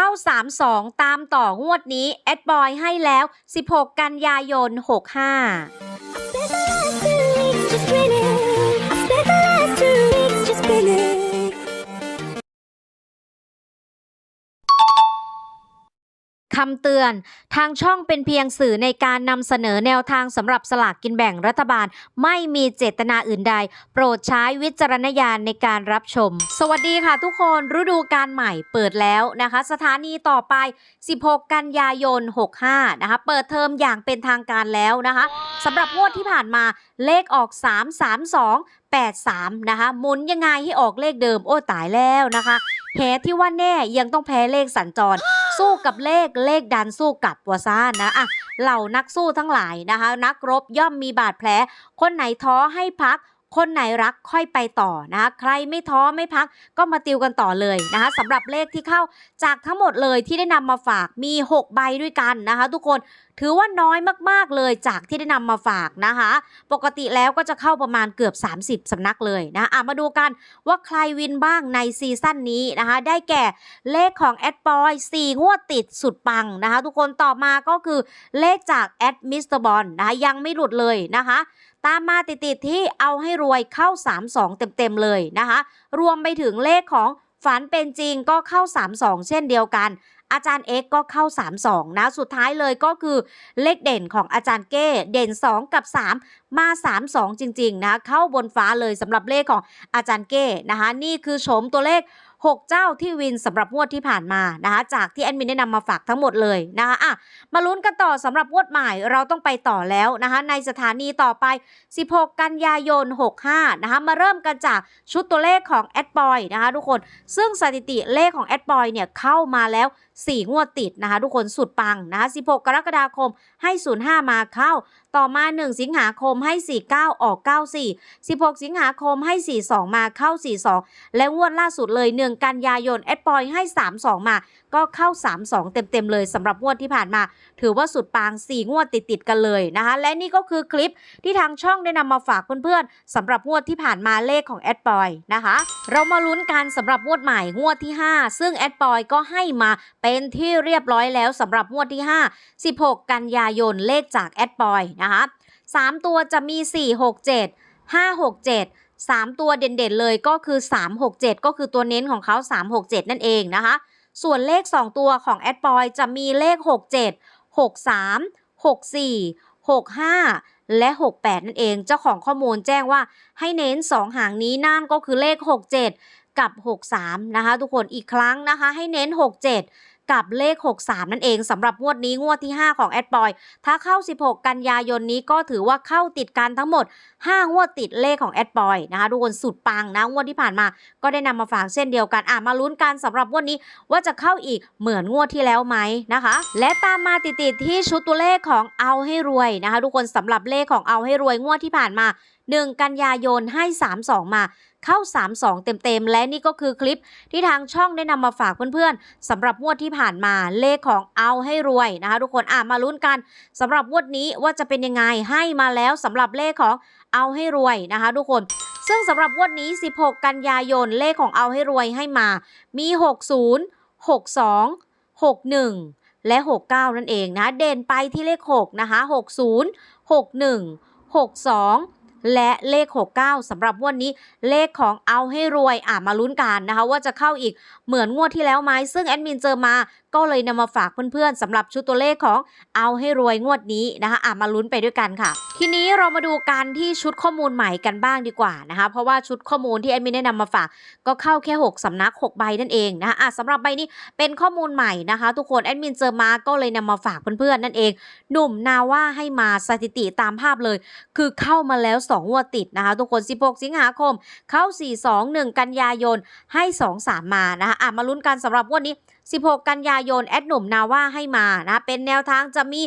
เข้า 3-2 ตามต่องวดนี้ แอดบอยให้แล้ว 16 กันยายน 65 คำเตือน ทางช่องเป็นเพียงสื่อในการนำเสนอแนวทางสำหรับสลากกินแบ่งรัฐบาล ไม่มีเจตนาอื่นใด โปรดใช้วิจารณญาณในการรับชม สวัสดีค่ะทุกคนฤดูการใหม่เปิดแล้วนะคะ สถานีต่อไป 16 กันยายน 65 นะคะ เปิดเทอมอย่างเป็นทางการแล้วนะคะสำหรับงวดที่ผ่านมาเลขออก 3 3 2 8 3 นะคะหมุนยังไงให้ออกเลขเดิมโอ้ตายแล้วนะคะ แหที่ว่าแน่ยังต้องแพ้เลขสัญจร สู้กับเลขเลขดันสู้กับวาซ่านนะอะเหล่านักสู้ทั้งหลายนะคะ นักรบย่อมมีบาดแผล คนไหนท้อให้พัก คนไหนรักค่อยไปต่อนะคะใครไม่ท้อไม่พักก็มาติวกันต่อเลยนะคะสำหรับเลขที่เข้าจากทั้งหมดเลยที่ได้นำมาฝากมี 6 ใบด้วยกันนะคะ ทุกคนถือว่าน้อยมากๆเลยจากที่ได้นำมาฝากนะคะ ปกติแล้วก็จะเข้าประมาณเกือบ 30สำนักเลยนะะมาดูกันว่าใครวินบ้างในซีซั่นนี้นะคะ ได้แก่เลขของแอดบอย4งวดติดสุดปังนะคะ ทุกคนต่อมาก็คือเลขจากแอดมิสเตอร์บอลนะคะยังไม่หลุดเลยนะคะตามมาติดๆที่เอาให้รวยเข้า 3-2 เต็มๆเลยนะคะ รวมไปถึงเลขของฝันเป็นจริงก็เข้า 3-2 เช่นเดียวกัน อาจารย์เอ็กก็เข้า 3-2 นะ สุดท้ายเลยก็คือเลขเด่นของอาจารย์เก้เด่น 2 กับ 3 มา 3-2 จริง ๆ นะ เข้าบนฟ้าเลยสำหรับเลขของอาจารย์เก้นะคะ นี่คือโฉมตัวเลข 6 เจ้าที่วินสำหรับงวดที่ผ่านมานะคะจากที่แอดมินได้นำมาฝากทั้งหมดเลยนะคะอะมาลุ้นกันต่อสำหรับงวดใหม่เราต้องไปต่อแล้วนะคะในสถานีต่อไป 16 กันยายน 65นะคะมาเริ่มกันจากชุดตัวเลขของแอดบอยนะคะทุกคน ซึ่งสถิติเลขของแอดบอยเนี่ยเข้ามาแล้ว 4 งวดติดนะคะ ทุกคนสุดปังนะคะ 16 กรกฎาคมให้ 05 มาเข้า ต่อมา 1 สิงหาคมให้ 49 ออก 94 16 สิงหาคมให้ 42 มาเข้า 42 และงวดล่าสุดเลย 1 กันยายนแอดบอยให้ 32 มา ก็เข้า 32 เต็มๆเลยสำหรับงวดที่ผ่านมา ถือว่าสุดปัง 4 งวดติดๆกันเลยนะคะ และนี่ก็คือคลิปที่ทางช่องได้นำมาฝากเพื่อนๆสำหรับงวดที่ผ่านมาเลขของแอดบอยนะคะ เรามาลุ้นกันสำหรับงวดใหม่งวดที่ 5 ซึ่งแอดบอยก็ให้มาเป็นที่เรียบร้อยแล้วสำหรับงวดที่ 5 16 กันยายนเลขจากแอดบอยนะคะ3ตัวจะมี 4 6 7 5 6 7 3 ตัวเด่นๆเลยก็คือ 3 6 7 ก็คือตัวเน้นของเขา 3 6 7 นั่นเองนะคะ ส่วนเลข 2 ตัวของแอดบอยจะมีเลข 6 7 6 3 6 4 6 5 และ 68 นั่นเอง เจ้าของข้อมูลแจ้งว่าให้เน้น 2 หางนี้นั่นก็คือเลข 67 กับ 63 นะคะ ทุกคนอีกครั้งนะคะ ให้เน้น 67 กับเลข 63 นั่นเองสำหรับงวดนี้งวดที่ 5 ของแอดบอยถ้าเข้า 16 กันยายนนี้ก็ถือว่าเข้าติดกันทั้งหมด 5 งวดติดเลขของแอดบอยนะคะทุกคนสุดปังนะงวดที่ผ่านมา ก็ได้นำมาฝากเช่นเดียวกันอะมาลุ้นกันสำหรับงวดนี้ว่าจะเข้าอีกเหมือนงวดที่แล้วไหมนะคะ และตามมาติดๆที่ชุดตัวเลขของเอาให้รวยนะคะ ทุกคนสำหรับเลขของเอาให้รวยงวดที่ผ่านมา 1 กันยายนให้ 32 มาเข้า 32 เต็มๆ และนี่ก็คือคลิปที่ทางช่องได้นำมาฝากเพื่อนๆสำหรับงวดที่ผ่านมาเลขของเอาให้รวยนะคะทุกคนอะมาลุ้นกันสำหรับงวดนี้ว่าจะเป็นยังไงให้มาแล้วสำหรับเลขของเอาให้รวยนะคะทุกคนซึ่งสำหรับงวดนี้ 16 กันยายนเลขของเอาให้รวยให้มามี 60 62 61 และ 69 นั่นเองนะ เด่นไปที่เลข 6 นะคะ 60 61 62 และเลข 69สำหรับงวดนี้เลขของเอาให้รวยอะมาลุ้นกันนะคะ ว่าจะเข้าอีกเหมือนงวดที่แล้วไหมซึ่งแอดมินเจอมาก็เลยนำมาฝากเพื่อนๆสำหรับชุดตัวเลขของเอาให้รวยงวดนี้นะคะอะมาลุ้นไปด้วยกันค่ะ ทีนี้เรามาดูกันที่ชุดข้อมูลใหม่กันบ้างดีกว่านะคะ เพราะว่าชุดข้อมูลที่แอดมินได้นำมาฝากก็เข้าแค่ 6สำนัก 6 ใบนั่นเองนะคะอะสำหรับใบนี้เป็นข้อมูลใหม่นะคะ ทุกคนแอดมินเจอมาก็เลยนำมาฝากเพื่อนๆนั่นเอง หนุ่มนาว่าให้มาสถิติตามภาพเลย คือเข้ามาแล้ว2งวดติดนะคะ ทุกคน 16 สิงหาคม เข้า 4 2 1 กันยายน ให้ 2 3 มานะคะอะมาลุ้นกันสำหรับงวดนี้ 16 กันยายน แอดหนุ่มนาว่าให้มานะ เป็นแนวทางจะมี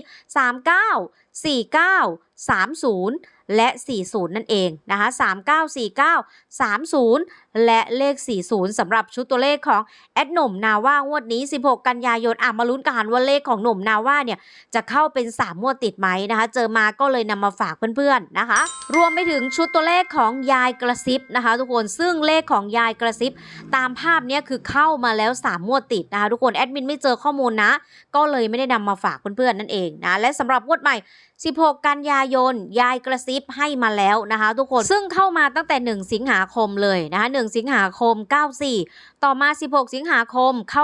39 49 30 และ 40 นั่นเองนะคะ39 49 30 และเลข 40สำหรับชุดตัวเลขของแอดหนุ่มนาว่างวดนี้ 16 กันยายนอะมาลุ้นกันว่าเลขของหนุ่มนาว่าเนี่ยจะเข้าเป็น3งวดติดไหมนะคะ เจอมาก็เลยนำมาฝากเพื่อนๆนะคะ รวมไปถึงชุดตัวเลขของยายกระซิบนะคะ ทุกคนซึ่งเลขของยายกระซิบ ตามภาพเนี้ยคือเข้ามาแล้ว3งวดติดนะคะทุกคนแอดมินไม่เจอข้อมูลนะ ก็เลยไม่ได้นำมาฝากเพื่อนๆนั่นเองนะและสำหรับงวดใหม่ 16 กันยายน ยายกระซิบให้มาแล้วนะคะ ทุกคน ซึ่งเข้ามาตั้งแต่ 1 สิงหาคมเลยนะคะ 1 สิงหาคม 94 ต่อมา 16 สิงหาคมเข้า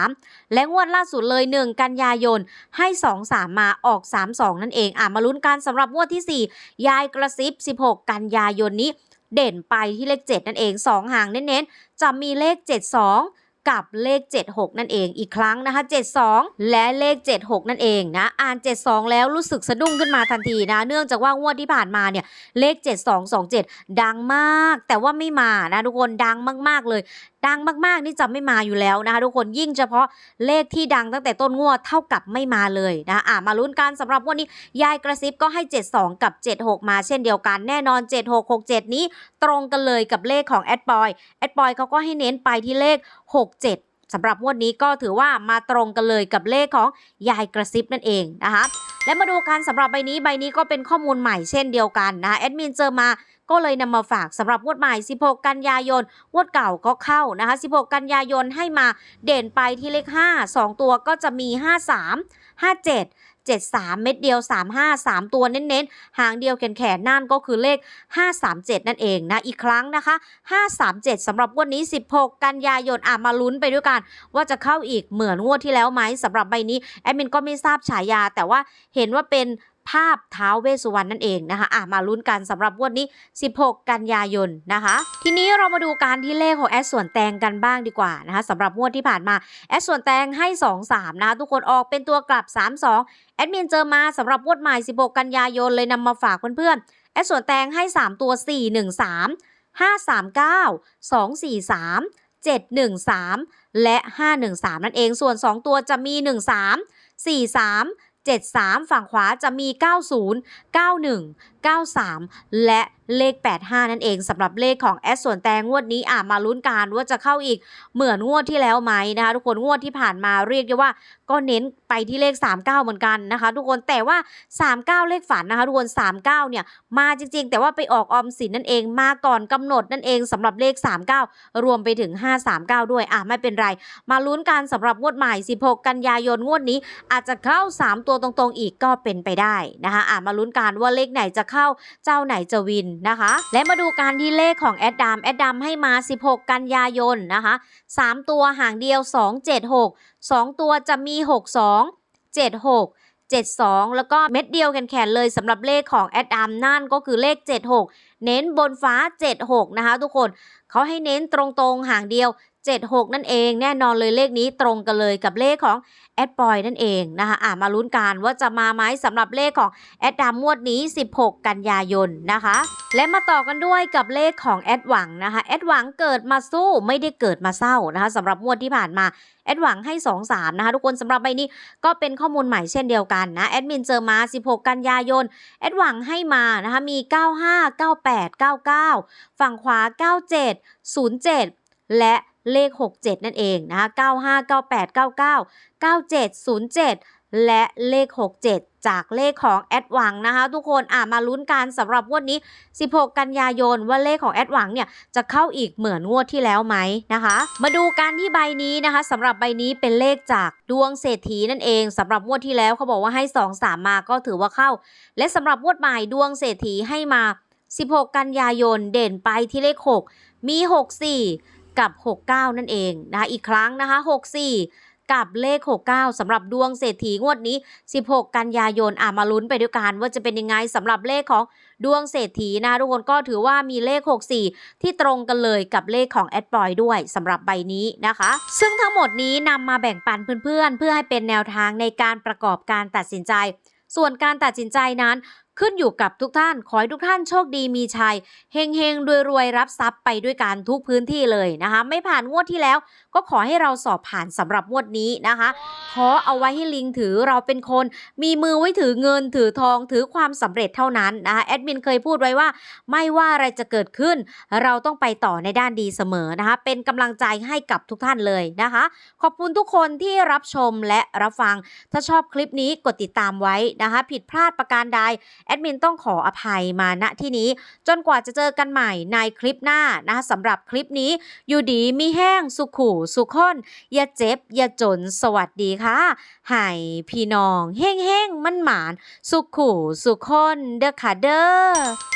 83 และงวดล่าสุดเลย 1 กันยายน ให้ 2 3 มาออก 3 2 นั่นเอง อะ มาลุ้นกันสำหรับงวดที่ 4 ยายกระซิบ 16 กันยายนนี้ เด่นไปที่เลข 7 นั่นเอง 2 หางเน้นๆ จะมีเลข 72 กับเลข 76 นั่นเองอีกครั้งนะคะ 72 และเลข 76 นั่นเองนะอ่าน 72 แล้วรู้สึกสะดุ้งขึ้นมาทันทีนะ เนื่องจากว่างวดที่ผ่านมาเนี่ยเลข 7227 ดังมาก แต่ว่าไม่มานะทุกคนดังมาก ๆ เลย ดังมากๆ นี่จะไม่มาอยู่แล้วนะคะทุกคนยิ่งเฉพาะเลขที่ดังตั้งแต่ต้นงวดเท่ากับไม่มาเลยนะอะมาลุ้นกันสำหรับวันนี้ยายกระซิบก็ให้ 72 กับ 76 มาเช่นเดียวกันแน่นอน 7667 นี้ตรงกันเลยกับเลขของแอดบอยแอดบอยเขาก็ให้เน้นไปที่เลข 67สำหรับงวดนี้ก็ถือว่ามาตรงกันเลยกับเลขของยายกระซิบนั่นเองนะคะและมาดูกันสำหรับใบนี้ใบนี้ก็เป็นข้อมูลใหม่เช่นเดียวกันนะคะแอดมินเจอมา ก็เลยนำมาฝากสำหรับงวดใหม่ 16 กันยายนงวดเก่าก็เข้านะคะ 16 กันยายนให้มาเด่นไปที่เลข 5 2 ตัวก็จะมี 53 57 73 เม็ดเดียว 35 3 ตัวเน้นๆ หางเดียวแขนๆนั่นก็คือเลข 537 นั่นเองนะ อีกครั้งนะคะ 537สำหรับงวันนี้ 16 กันยายนอะมาลุ้นไปด้วยกัน ว่าจะเข้าอีกเหมือนงวดที่แล้วไหมสำหรับใบนี้ แอดมินก็ไม่ทราบฉายาแต่ว่าเห็นว่าเป็น ภาพเท้าวเวสสุวรรณนั่นเองนะคะอะมาลุ้นกันสำหรับวดนี้ 16 กันยายนนะคะ ทีนี้เรามาดูการที่เลขของแอดส่วนแตงกันบ้างดีกว่านะคะสำหรับงวดที่ผ่านมาแอดส่วนแตงให้ 2 3 นะคะทุกคนออกเป็นตัวกลับ 3 2 แอดมินเจอมาสำหรับงวดใหม่ 16 กันยายนเลยนำมาฝากเพื่อนๆแอดส่วนแตงให้ 3 ตัว 4 1 3 5 3 9 2 4 3 7 1 3 และ 5 1 3 นั่นเองส่วน 2 ตัวจะมี 1 3 4 3 7 3 ฝั่งขวาจะมี 90 91 93 และเลข 85 นั่นเองสำหรับเลขของแอดส่วนแตงงวดนี้อะมาลุ้นกันว่าจะเข้าอีกเหมือนงวดที่แล้วไหมนะคะทุกคนงวดที่ผ่านมาเรียกได้ว่า ก็เน้นไปที่เลข 39 เหมือนกันนะคะ ทุกคนแต่ว่า 39 เลขฝันนะคะทุกคน 39 เนี่ยมาจริง ๆ แต่ว่าไปออกออมสินนั่นเองมาก่อนกำหนดนั่นเองสำหรับเลข 39 รวมไปถึง 539 ด้วยอะไม่เป็นไร มาลุ้นกันสำหรับงวดใหม่ 16 กันยายนงวดนี้อาจจะเข้า 3 ตัวตรงๆอีกก็เป็นไปได้นะคะอะมาลุ้นกันว่าเลขไหนจะเข้าเจ้าไหนจะวินนะคะ และมาดูการที่เลขของแอดดามแอดดามให้มา 16 กันยายนนะคะ 3 ตัวห่างเดียว 276 2 ตัวจะมี 62 76 72 แล้วก็เม็ดเดียวแขนๆเลยสำหรับเลขของแอดดามนั่นก็คือเลข 76 เน้นบนฟ้า 76 นะคะทุกคนเขาให้เน้นตรงๆห่างเดียว 76 นั่นเองแน่นอนเลยเลขนี้ตรงกันเลยกับเลขของแอดบอยนั่นเองนะคะอะมาลุ้นกันว่าจะมาไหมสำหรับเลขของแอดดามวดนี้ 16 กันยายนนะคะ และมาต่อกันด้วยกับเลขของแอดหวังนะคะแอดหวังเกิดมาสู้ไม่ได้เกิดมาเศร้านะคะสำหรับงวดที่ผ่านมาแอดหวังให้ 2 3 นะคะทุกคนสำหรับใบนี้ก็เป็นข้อมูลใหม่เช่นเดียวกันนะแอดมินเจอมา 16 กันยายนแอดหวังให้มานะคะมี 95 98 99 ฝั่งขวา 97 07 และ เลข 67 นั่นเองนะคะ95 98 99 97 07 และเลข 67 จากเลขของแอดหวังนะคะ ทุกคนอ่มาลุ้นกันสำหรับงวดนี้ 16 กันยายนว่าเลขของแอดหวังเนี่ยจะเข้าอีกเหมือนงวดที่แล้วไหมนะคะ มาดูการที่ใบนี้นะคะสำหรับใบนี้เป็นเลขจากดวงเศรษฐีนั่นเองสำหรับงวดที่แล้วเขาบอกว่าให้ 2 3 มาก็ถือว่าเข้า และสำหรับงวดใหม่ดวงเศรษฐีให้มา 16 กันยายนเด่นไปที่เลข 6 มี 64 กับ 69 นั่นเองนะคะอีกครั้งนะคะ 64กับเลข 69สำหรับดวงเศรษฐีงวดนี้ 16 กันยายนอะมาลุ้นไปด้วยกันว่าจะเป็นยังไงสำหรับเลขของดวงเศรษฐีนะทุกคนก็ถือว่ามีเลข 64 ที่ตรงกันเลยกับเลขของแอดบอยด้วยสำหรับใบนี้นะคะ ซึ่งทั้งหมดนี้นำมาแบ่งปันเพื่อนๆ เพื่อให้เป็นแนวทางในการประกอบการตัดสินใจ ส่วนการตัดสินใจนั้น ขึ้นอยู่กับทุกท่าน ขอให้ทุกท่านโชคดีมีชัยเฮงเฮงรวยรวยรับทรัพย์ไปด้วยกันทุกพื้นที่เลยนะคะ ไม่ผ่านงวดที่แล้ว ก็ขอให้เราสอบผ่านสำหรับงวดนี้นะคะขอเอาไว้ให้ลิงถือเราเป็นคน มีมือไว้ถือเงินถือทองถือความสำเร็จเท่านั้นนะคะแอดมินเคยพูดไว้ว่า ไม่ว่าอะไรจะเกิดขึ้น เราต้องไปต่อในด้านดีเสมอนะคะ เป็นกำลังใจให้กับทุกท่านเลยนะคะ ขอบคุณทุกคนที่รับชมและรับฟัง ถ้าชอบคลิปนี้กดติดตามไว้นะคะ ผิดพลาดประการใดแอดมินต้องขออภัยมาณที่นี้ จนกว่าจะเจอกันใหม่ในคลิปหน้านะคะสำหรับคลิปนี้ อยู่ดีมีแห้งสุขู่ สุขคนอย่าเจ็บ อย่าจนสวัสดีค่ะให้พี่น้องแห้งแห้งๆมันหมาน สุขู่ สุขคนเด้อค่ะเด้อ